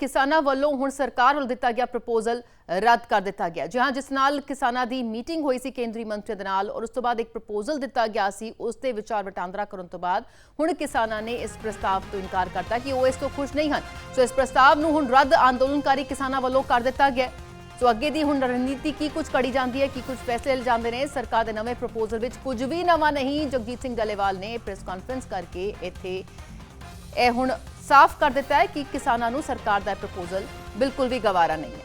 ਕਿਸਾਨਾਂ ਵੱਲੋਂ ਹੁਣ ਸਰਕਾਰ ਵੱਲ ਦਿੱਤਾ ਗਿਆ ਪ੍ਰਪੋਜ਼ਲ ਰੱਦ ਕਰ ਦਿੱਤਾ ਗਿਆ। ਜਿਹਾਂ ਜਿਸ ਨਾਲ ਕਿਸਾਨਾਂ ਦੀ ਮੀਟਿੰਗ ਹੋਈ ਸੀ ਕੇਂਦਰੀ ਮੰਤਰੀ ਦੇ ਨਾਲ, ਔਰ ਉਸ ਤੋਂ ਬਾਅਦ ਇੱਕ ਪ੍ਰਪੋਜ਼ਲ ਦਿੱਤਾ ਗਿਆ ਸੀ, ਉਸ ਤੇ ਵਿਚਾਰ ਵਟਾਂਦਰਾ ਕਰਨ ਤੋਂ ਬਾਅਦ। ਹੁਣ ਕਿਸਾਨਾਂ ਨੇ ਇਸ ਪ੍ਰਸਤਾਵ ਤੋਂ ਇਨਕਾਰ ਕਰਤਾ ਕਿ ਉਹ ਇਸ ਤੋਂ ਖੁਸ਼ ਨਹੀਂ ਹਨ। ਸੋ ਇਸ ਪ੍ਰਸਤਾਵ ਨੂੰ ਹੁਣ ਰੱਦ ਅੰਦੋਲਨਕਾਰੀ ਕਿਸਾਨਾਂ ਵੱਲੋਂ ਕਰ ਦਿੱਤਾ ਗਿਆ। ਸੋ ਅੱਗੇ ਦੀ ਹੁਣ ਰਣਨੀਤੀ ਕੀ ਕੁਝ ਕੜੀ ਜਾਂਦੀ ਹੈ, ਕੀ ਕੁਝ ਫੈਸਲੇ ਲਏ ਜਾਂਦੇ ਨੇ, ਸਰਕਾਰ ਦੇ ਨਵੇਂ ਪ੍ਰਪੋਜ਼ਲ ਵਿੱਚ ਕੁਝ ਵੀ ਨਵਾਂ ਨਹੀਂ। ਜਗਜੀਤ ਸਿੰਘ ਡੱਲੇਵਾਲ ਨੇ ਪ੍ਰੈਸ ਕਾਨਫਰੰਸ ਕਰਕੇ ਇੱਥੇ ਇਹ ਹੁਣ ਸਾਫ਼ ਕਰ ਦਿੱਤਾ ਹੈ ਕਿ ਕਿਸਾਨਾਂ ਨੂੰ ਸਰਕਾਰ ਦਾ ਪ੍ਰਪੋਜ਼ਲ ਬਿਲਕੁਲ ਵੀ ਗਵਾਰਾ ਨਹੀਂ ਹੈ।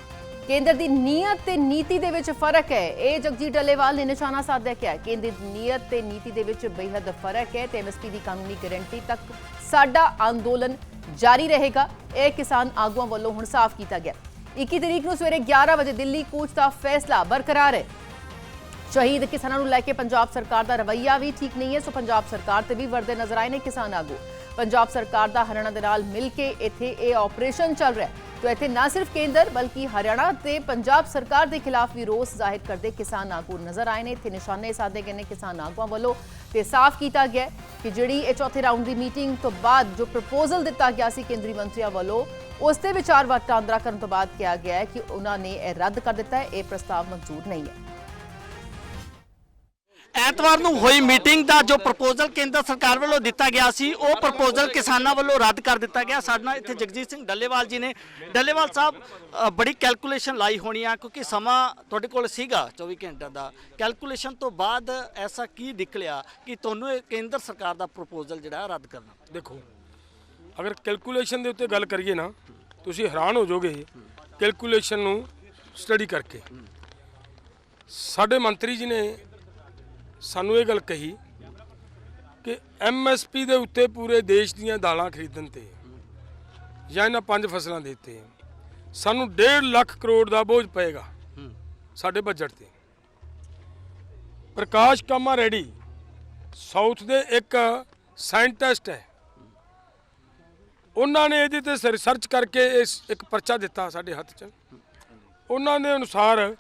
ਕੇਂਦਰ ਦੀ ਨੀਅਤ ਤੇ ਨੀਤੀ ਦੇ ਵਿੱਚ ਫ਼ਰਕ ਹੈ। ਇਹ ਜਗਜੀਤ ਡੱਲੇਵਾਲ ਨੇ ਨਿਸ਼ਾਨਾ ਸਾਧਿਆ ਕਿਹਾ ਕੇਂਦਰ ਦੀ ਨੀਅਤ ਤੇ ਨੀਤੀ ਦੇ ਵਿੱਚ ਬੇਹੱਦ ਫ਼ਰਕ ਹੈ ਤੇ ਐਮਐਸਪੀ ਦੀ ਕਾਨੂੰਨੀ ਗਾਰੰਟੀ ਤੱਕ ਸਾਡਾ ਅੰਦੋਲਨ ਜਾਰੀ ਰਹੇਗਾ। ਇਹ ਕਿਸਾਨ ਆਗੂਆਂ ਵੱਲੋਂ ਹੁਣ ਸਾਫ਼ ਕੀਤਾ ਗਿਆ। 21 ਤਰੀਕ ਨੂੰ ਸਵੇਰੇ 11 ਵਜੇ ਦਿੱਲੀ ਕੂਚ ਦਾ ਫੈਸਲਾ ਬਰਕਰਾਰ ਹੈ। ਸ਼ਹੀਦ ਕਿਸਾਨਾਂ ਨੂੰ ਲੈ ਕੇ ਪੰਜਾਬ ਸਰਕਾਰ ਦਾ ਰਵੱਈਆ ਵੀ ਠੀਕ ਨਹੀਂ ਹੈ, ਸੋ ਪੰਜਾਬ ਸਰਕਾਰ ਤੇ ਵੀ ਵਰਦੇ ਨਜ਼ਰ ਆਏ ਨੇ ਕਿਸਾਨ ਆਗੂ। ਪੰਜਾਬ ਸਰਕਾਰ ਦਾ ਹਰਿਆਣਾ ਦੇ ਨਾਲ ਮਿਲ ਕੇ ਇੱਥੇ ਇਹ ਆਪਰੇਸ਼ਨ ਚੱਲ ਰਿਹਾ ਹੈ। ਤੋ ਇੱਥੇ ਨਾ ਸਿਰਫ ਕੇਂਦਰ, ਬਲਕਿ ਹਰਿਆਣਾ ਤੇ ਪੰਜਾਬ ਸਰਕਾਰ ਦੇ ਖਿਲਾਫ ਵੀ ਰੋਸ ਜ਼ਾਹਿਰ ਕਰਦੇ ਕਿਸਾਨ ਆਗੂ ਨਜ਼ਰ ਆਏ ਨੇ। ਇੱਥੇ ਨਿਸ਼ਾਨੇ ਸਾਧੇ ਗਏ ਨੇ ਕਿਸਾਨ ਆਗੂਆਂ ਵੱਲੋਂ ਤੇ ਸਾਫ਼ ਕੀਤਾ ਗਿਆ ਕਿ ਜਿਹੜੀ ਇਹ ਚੌਥੇ ਰਾਊਂਡ ਦੀ ਮੀਟਿੰਗ ਤੋਂ ਬਾਅਦ ਜੋ ਪ੍ਰਪੋਜ਼ਲ ਦਿੱਤਾ ਗਿਆ ਸੀ ਕੇਂਦਰੀ ਮੰਤਰੀਆਂ ਵੱਲੋਂ, ਉਸ ਤੇ ਵਿਚਾਰ ਵਟਾਂਦਰਾ ਕਰਨ ਤੋਂ ਬਾਅਦ ਕਿਹਾ ਗਿਆ ਕਿ ਉਹਨਾਂ ਨੇ ਇਹ ਰੱਦ ਕਰ ਦਿੱਤਾ ਹੈ, ਇਹ ਪ੍ਰਸਤਾਵ ਮਨਜ਼ੂਰ ਨਹੀਂ ਹੈ। ਐਤਵਾਰ ਨੂੰ ਹੋਈ ਮੀਟਿੰਗ ਦਾ ਜੋ ਪ੍ਰਪੋਜ਼ਲ ਕੇਂਦਰ ਸਰਕਾਰ ਵੱਲੋਂ ਦਿੱਤਾ ਗਿਆ ਸੀ ਉਹ ਪ੍ਰਪੋਜ਼ਲ ਕਿਸਾਨਾਂ ਵੱਲੋਂ ਰੱਦ ਕਰ ਦਿੱਤਾ ਗਿਆ। ਸਾਡੇ ਨਾਲ ਇੱਥੇ ਜਗਜੀਤ ਸਿੰਘ ਡੱਲੇਵਾਲ ਜੀ ਨੇ। ਡੱਲੇਵਾਲ ਸਾਹਿਬ ਅ, ਬੜੀ ਕੈਲਕੂਲੇਸ਼ਨ ਲਾਈ ਹੋਣੀ ਆ ਕਿਉਂਕਿ ਸਮਾਂ ਤੁਹਾਡੇ ਕੋਲ ਸੀਗਾ 24 ਘੰਟਿਆਂ ਦਾ। ਕੈਲਕੂਲੇਸ਼ਨ ਤੋਂ ਬਾਅਦ ਐਸਾ ਕੀ ਨਿਕਲਿਆ ਕਿ ਤੁਹਾਨੂੰ ਇਹ ਕੇਂਦਰ ਸਰਕਾਰ ਦਾ ਪ੍ਰਪੋਜ਼ਲ ਜਿਹੜਾ ਰੱਦ ਕਰਨਾ? ਦੇਖੋ ਅਗਰ ਕੈਲਕੂਲੇਸ਼ਨ ਦੇ ਉੱਤੇ ਗੱਲ ਕਰੀਏ ਨਾ ਤੁਸੀਂ ਹੈਰਾਨ ਹੋ ਜਾਓਗੇ ਕੈਲਕੂਲੇਸ਼ਨ ਨੂੰ ਸਟੱਡੀ ਕਰਕੇ। ਸਾਡੇ ਮੰਤਰੀ ਜੀ ਨੇ ਸਾਨੂੰ ਇਹ ਗੱਲ ਕਹੀ ਕਿ ਐਮਐਸਪੀ ਦੇ ਉੱਤੇ ਪੂਰੇ ਦੇਸ਼ ਦੀਆਂ ਦਾਲਾਂ ਖਰੀਦਣ ਤੇ ਜਾਂ ਇਹਨਾਂ ਪੰਜ ਫਸਲਾਂ ਦੇ ਉੱਤੇ ਸਾਨੂੰ 1.5 ਲੱਖ ਕਰੋੜ ਦਾ ਬੋਝ ਪਏਗਾ ਸਾਡੇ ਬਜਟ ਤੇ। ਪ੍ਰਕਾਸ਼ ਕਾਮਾ ਰੈਡੀ ਸਾਊਥ ਦੇ ਇੱਕ ਸਾਇੰਟਿਸਟ ਹੈ। ਉਹਨਾਂ ਨੇ ਇਹਦੇ ਤੇ ਰਿਸਰਚ ਕਰਕੇ ਇਸ ਇੱਕ ਪਰਚਾ ਦਿੱਤਾ ਸਾਡੇ ਹੱਥ 'ਚ। ਉਹਨਾਂ ਦੇ ਅਨੁਸਾਰ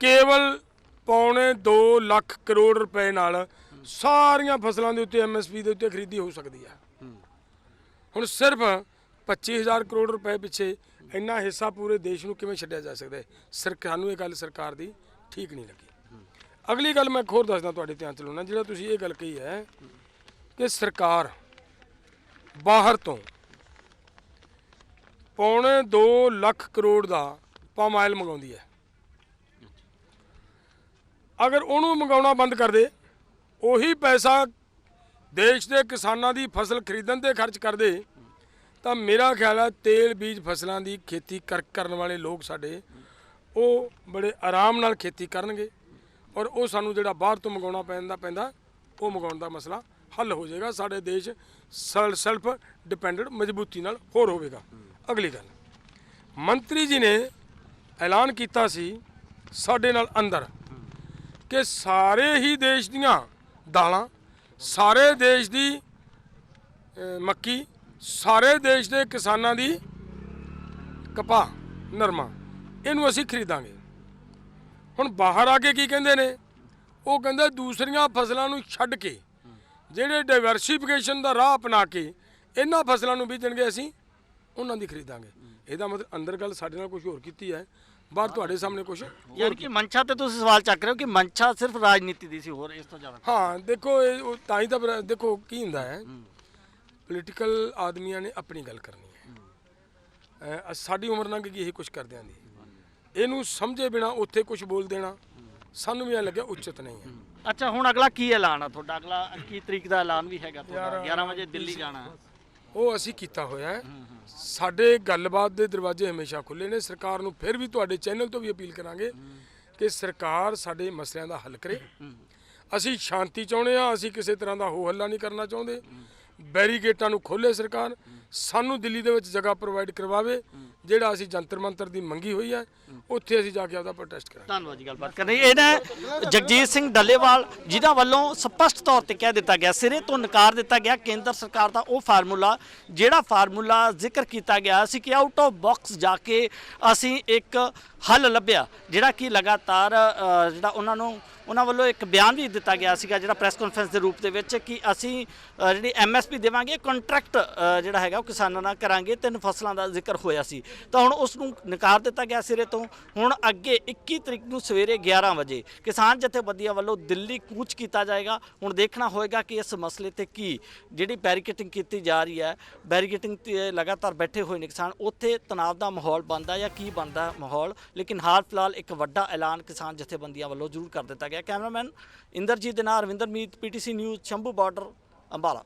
ਕੇਵਲ ਪੌਣੇ 2 ਲੱਖ ਕਰੋੜ ਰੁਪਏ ਨਾਲ ਸਾਰੀਆਂ ਫਸਲਾਂ ਦੇ ਉੱਤੇ ਐਮਐਸਪੀ ਦੇ ਉੱਤੇ ਖਰੀਦੀ ਹੋ ਸਕਦੀ ਹੈ ਹੁਣ ਸਿਰਫ 25000 ਕਰੋੜ ਰੁਪਏ ਪਿੱਛੇ ਇੰਨਾ ਹਿੱਸਾ ਪੂਰੇ ਦੇਸ਼ ਨੂੰ ਕਿਵੇਂ ਛੱਡਿਆ ਜਾ ਸਕਦਾ ਹੈ? ਸਰਕਾਰ ਨੂੰ ਇਹ ਗੱਲ ਸਰਕਾਰ ਦੀ ਠੀਕ ਨਹੀਂ ਲੱਗੀ। ਅਗਲੀ ਗੱਲ ਮੈਂ ਇੱਕ ਹੋਰ ਦੱਸਦਾ ਤੁਹਾਡੇ ਧਿਆਨ ਚ ਲਾਉਣਾ, ਜਿਹੜਾ ਤੁਸੀਂ ਇਹ ਗੱਲ ਕਹੀ ਹੈ ਕਿ ਸਰਕਾਰ ਬਾਹਰ ਤੋਂ ਪੌਣੇ 2 ਲੱਖ ਕਰੋੜ ਦਾ ਪਾਮ ਆਇਲ ਮੰਗਾਉਂਦੀ ਹੈ। ਅਗਰ ਉਹਨੂੰ ਮੰਗਾਉਣਾ ਬੰਦ ਕਰ ਦੇ, ਉਹੀ ਪੈਸਾ ਦੇਸ਼ ਦੇ ਕਿਸਾਨਾਂ ਦੀ ਫਸਲ ਖਰੀਦਣ ਤੇ ਖਰਚ ਕਰਦੇ ਤਾਂ ਮੇਰਾ ਖਿਆਲ ਹੈ ਤੇਲ ਬੀਜ ਫਸਲਾਂ ਦੀ ਖੇਤੀ ਕਰ, ਕਰਨ ਵਾਲੇ ਲੋਕ ਸਾਡੇ, ਉਹ ਬੜੇ ਆਰਾਮ ਨਾਲ ਖੇਤੀ ਕਰਨਗੇ ਔਰ ਉਹ ਸਾਨੂੰ ਜਿਹੜਾ ਬਾਹਰ ਤੋਂ ਮੰਗਾਉਣਾ ਪੈਂਦਾ ਪੈਂਦਾ, ਉਹ ਮੰਗਾਉਣ ਦਾ ਮਸਲਾ ਹੱਲ ਹੋ ਜਾਏਗਾ। ਸਾਡੇ ਦੇਸ਼ ਸੈਲਫ ਡਿਪੈਂਡੈਂਟ ਮਜ਼ਬੂਤੀ ਨਾਲ ਹੋਰ ਹੋਵੇਗਾ। ਅਗਲੀ ਗੱਲ, ਮੰਤਰੀ ਜੀ ਨੇ ਐਲਾਨ ਕੀਤਾ ਸੀ ਸਾਡੇ ਨਾਲ ਅੰਦਰ। ਕਿ ਸਾਰੇ ਹੀ ਦੇਸ਼ ਦੀਆਂ ਦਾਲਾਂ, ਸਾਰੇ ਦੇਸ਼ ਦੀ ਮੱਕੀ, ਸਾਰੇ ਦੇਸ਼ ਦੇ ਕਿਸਾਨਾਂ ਦੀ ਕਪਾਹ, ਨਰਮਾ, ਇਹਨੂੰ ਅਸੀਂ ਖਰੀਦਾਂਗੇ। ਹੁਣ ਬਾਹਰ ਆ ਕੇ ਕੀ ਕਹਿੰਦੇ ਨੇ? ਉਹ ਕਹਿੰਦੇ ਦੂਸਰੀਆਂ ਫਸਲਾਂ ਨੂੰ ਛੱਡ ਕੇ, ਜਿਹੜੇ ਡਾਇਵਰਸੀਫਿਕੇਸ਼ਨ ਦਾ ਰਾਹ ਅਪਣਾ ਕੇ ਇਹਨਾਂ ਫਸਲਾਂ ਨੂੰ ਬੀਜਣਗੇ ਅਸੀਂ, ਉਹਨਾਂ ਦੀ ਖਰੀਦਾਂਗੇ। ਇਹਦਾ ਮਤਲਬ ਅੰਦਰ ਗੱਲ ਸਾਡੇ ਨਾਲ ਕੁਝ ਹੋਰ ਕੀਤੀ ਹੈ। ਬਾਹਰ ਤੁਹਾਡੇ ਸਾਹਮਣੇ ਕੁਝ ਯਾਨੀ ਕਿ ਮਨਸ਼ਾ ਤੇ ਤੁਸੀਂ ਸਵਾਲ ਚੱਕ ਰਹੇ ਹੋ ਕਿ ਮਨਸ਼ਾ ਸਿਰਫ ਰਾਜਨੀਤੀ ਦੀ ਸੀ ਹੋਰ ਇਸ ਤੋਂ ਜ਼ਿਆਦਾ ਹਾਂ ਦੇਖੋ ਇਹ ਉਹ ਤਾਂ ਹੀ ਤਾਂ ਫਿਰ ਦੇਖੋ ਕੀ ਹੁੰਦਾ ਹੈ? ਪੋਲੀਟੀਕਲ ਆਦਮੀਆਂ ਨੇ ਆਪਣੀ ਗੱਲ ਕਰਨੀ ਹੈ। ਅਹ ਸਾਡੀ ਉਮਰ ਲੰਘ ਗਈ ਇਹ ਕੁਝ ਕਰਦਿਆਂ ਦੀ। ਇਹਨੂੰ ਸਮਝੇ ਬਿਨਾ ਉੱਥੇ ਕੁਝ ਬੋਲ ਦੇਣਾ ਸਾਨੂੰ ਵੀ ਇਹ ਲੱਗਿਆ ਉਚਿਤ ਨਹੀਂ ਹੈ। ਅੱਛਾ ਹੁਣ ਅਗਲਾ ਕੀ ਐਲਾਨ ਆ? ਤੁਹਾਡਾ ਅਗਲਾ 21 ਤਰੀਕ ਦਾ ਐਲਾਨ ਵੀ ਹੈਗਾ ਤੁਹਾਡਾ? 11 ਵਜੇ ਦਿੱਲੀ ਜਾਣਾ। ਉਹ ਅਸੀਂ ਕੀਤਾ ਹੋਇਆ ਹੈ। ਸਾਡੇ ਗੱਲਬਾਤ ਦੇ ਦਰਵਾਜ਼ੇ ਹਮੇਸ਼ਾ ਖੁੱਲੇ ਨੇ। ਸਰਕਾਰ ਨੂੰ ਫਿਰ ਵੀ ਤੁਹਾਡੇ ਚੈਨਲ ਤੋਂ ਵੀ ਅਪੀਲ ਕਰਾਂਗੇ ਕਿ ਸਰਕਾਰ ਸਾਡੇ ਮਸਲਿਆਂ ਦਾ ਹੱਲ ਕਰੇ। ਅਸੀਂ ਸ਼ਾਂਤੀ ਚਾਹੁੰਦੇ ਆ ਅਸੀਂ ਕਿਸੇ ਤਰ੍ਹਾਂ ਦਾ ਹੋ ਹੱਲਾ ਨਹੀਂ ਕਰਨਾ ਚਾਹੁੰਦੇ। ਬੈਰੀਗੇਟਾਂ ਨੂੰ ਖੋਲੇ ਸਰਕਾਰ। ਸਾਨੂੰ ਦਿੱਲੀ ਦੇ ਵਿੱਚ ਜਗ੍ਹਾ ਪ੍ਰੋਵਾਈਡ ਕਰਵਾਵੇ। ਜਿਹੜਾ ਅਸੀਂ ਜੰਤਰ ਮੰਤਰ ਦੀ ਮੰਗੀ ਹੋਈ ਹੈ, ਉੱਥੇ ਅਸੀਂ ਜਾ ਕੇ ਆਪਦਾ ਪ੍ਰੋਟੈਸਟ ਕਰਾਂਗੇ। ਧੰਨਵਾਦ ਜੀ, ਗੱਲਬਾਤ ਕਰਨੀ। ਇਹਨੇ ਜਗਜੀਤ ਸਿੰਘ ਡੱਲੇਵਾਲ ਜਿਨ੍ਹਾਂ ਵੱਲੋਂ ਸਪਸ਼ਟ ਤੌਰ ਤੇ ਕਹਿ ਦਿੱਤਾ ਗਿਆ, ਸਿਰੇ ਤੋਂ ਨਕਾਰ ਦਿੱਤਾ ਗਿਆ ਕੇਂਦਰ ਸਰਕਾਰ ਦਾ ਉਹ ਫਾਰਮੂਲਾ, ਜਿਹੜਾ ਫਾਰਮੂਲਾ ਜ਼ਿਕਰ ਕੀਤਾ ਗਿਆ ਸੀ ਕਿ ਆਊਟ ਆਫ ਬਾਕਸ ਜਾ ਕੇ ਅਸੀਂ ਇੱਕ ਹੱਲ ਲੱਭਿਆ, ਜਿਹੜਾ ਕਿ ਲਗਾਤਾਰ ਜਿਹੜਾ ਉਹਨਾਂ ਨੂੰ ਉਹਨਾਂ ਵੱਲੋਂ ਇੱਕ ਬਿਆਨ ਵੀ ਦਿੱਤਾ ਗਿਆ ਸੀਗਾ ਜਿਹੜਾ ਪ੍ਰੈਸ ਕਾਨਫਰੰਸ ਦੇ ਰੂਪ ਦੇ ਵਿੱਚ ਕਿ ਅਸੀਂ ਅ, ਜਿਹੜੀ ਐਮਐਸਪੀ ਦੇਵਾਂਗੇ ਕੰਟਰੈਕਟ ਜਿਹੜਾ ਹੈਗਾ ਉਹ ਕਿਸਾਨਾਂ ਨਾਲ ਕਰਾਂਗੇ ਤਿੰਨ ਫਸਲਾਂ ਦਾ ਜ਼ਿਕਰ ਹੋਇਆ ਸੀ। ਤਾਂ ਹੁਣ ਉਸ ਨੂੰ ਨਕਾਰ ਦਿੱਤਾ ਗਿਆ ਸਿਰੇ ਤੋਂ। ਹੁਣ ਅੱਗੇ 21 ਤਰੀਕ ਨੂੰ ਸਵੇਰੇ 11 ਵਜੇ ਕਿਸਾਨ ਜਥੇਬੰਦੀਆਂ ਵੱਲੋਂ ਦਿੱਲੀ ਕੂਚ ਕੀਤਾ ਜਾਏਗਾ। ਹੁਣ ਦੇਖਣਾ ਹੋਏਗਾ ਕਿ ਇਸ ਮਸਲੇ ਤੇ ਕੀ ਜਿਹੜੀ ਬੈਰੀਕੇਟਿੰਗ ਕੀਤੀ ਜਾ ਰਹੀ ਹੈ ਬੈਰੀਕੇਟਿੰਗ ਤੇ ਲਗਾਤਾਰ ਬੈਠੇ ਹੋਏ ਨੇ ਕਿਸਾਨ ਉੱਥੇ ਤਣਾਅ ਦਾ ਮਾਹੌਲ ਬਣਦਾ ਜਾਂ ਕੀ ਬਣਦਾ ਮਾਹੌਲ? ਲੇਕਿਨ ਹਾਲ ਫਿਲਹਾਲ ਇੱਕ ਵੱਡਾ ਐਲਾਨ ਕਿਸਾਨ ਜਥੇਬੰਦੀਆਂ ਵੱਲੋਂ ਜ਼ਰੂਰ ਕਰ ਦਿੱਤਾ ਗਿਆ। ਕੈਮਰਾਮੈਨ ਇੰਦਰਜੀਤ ਦੇ ਨਾਲ Ravinder Meet PTC news Shambhu border Ambala.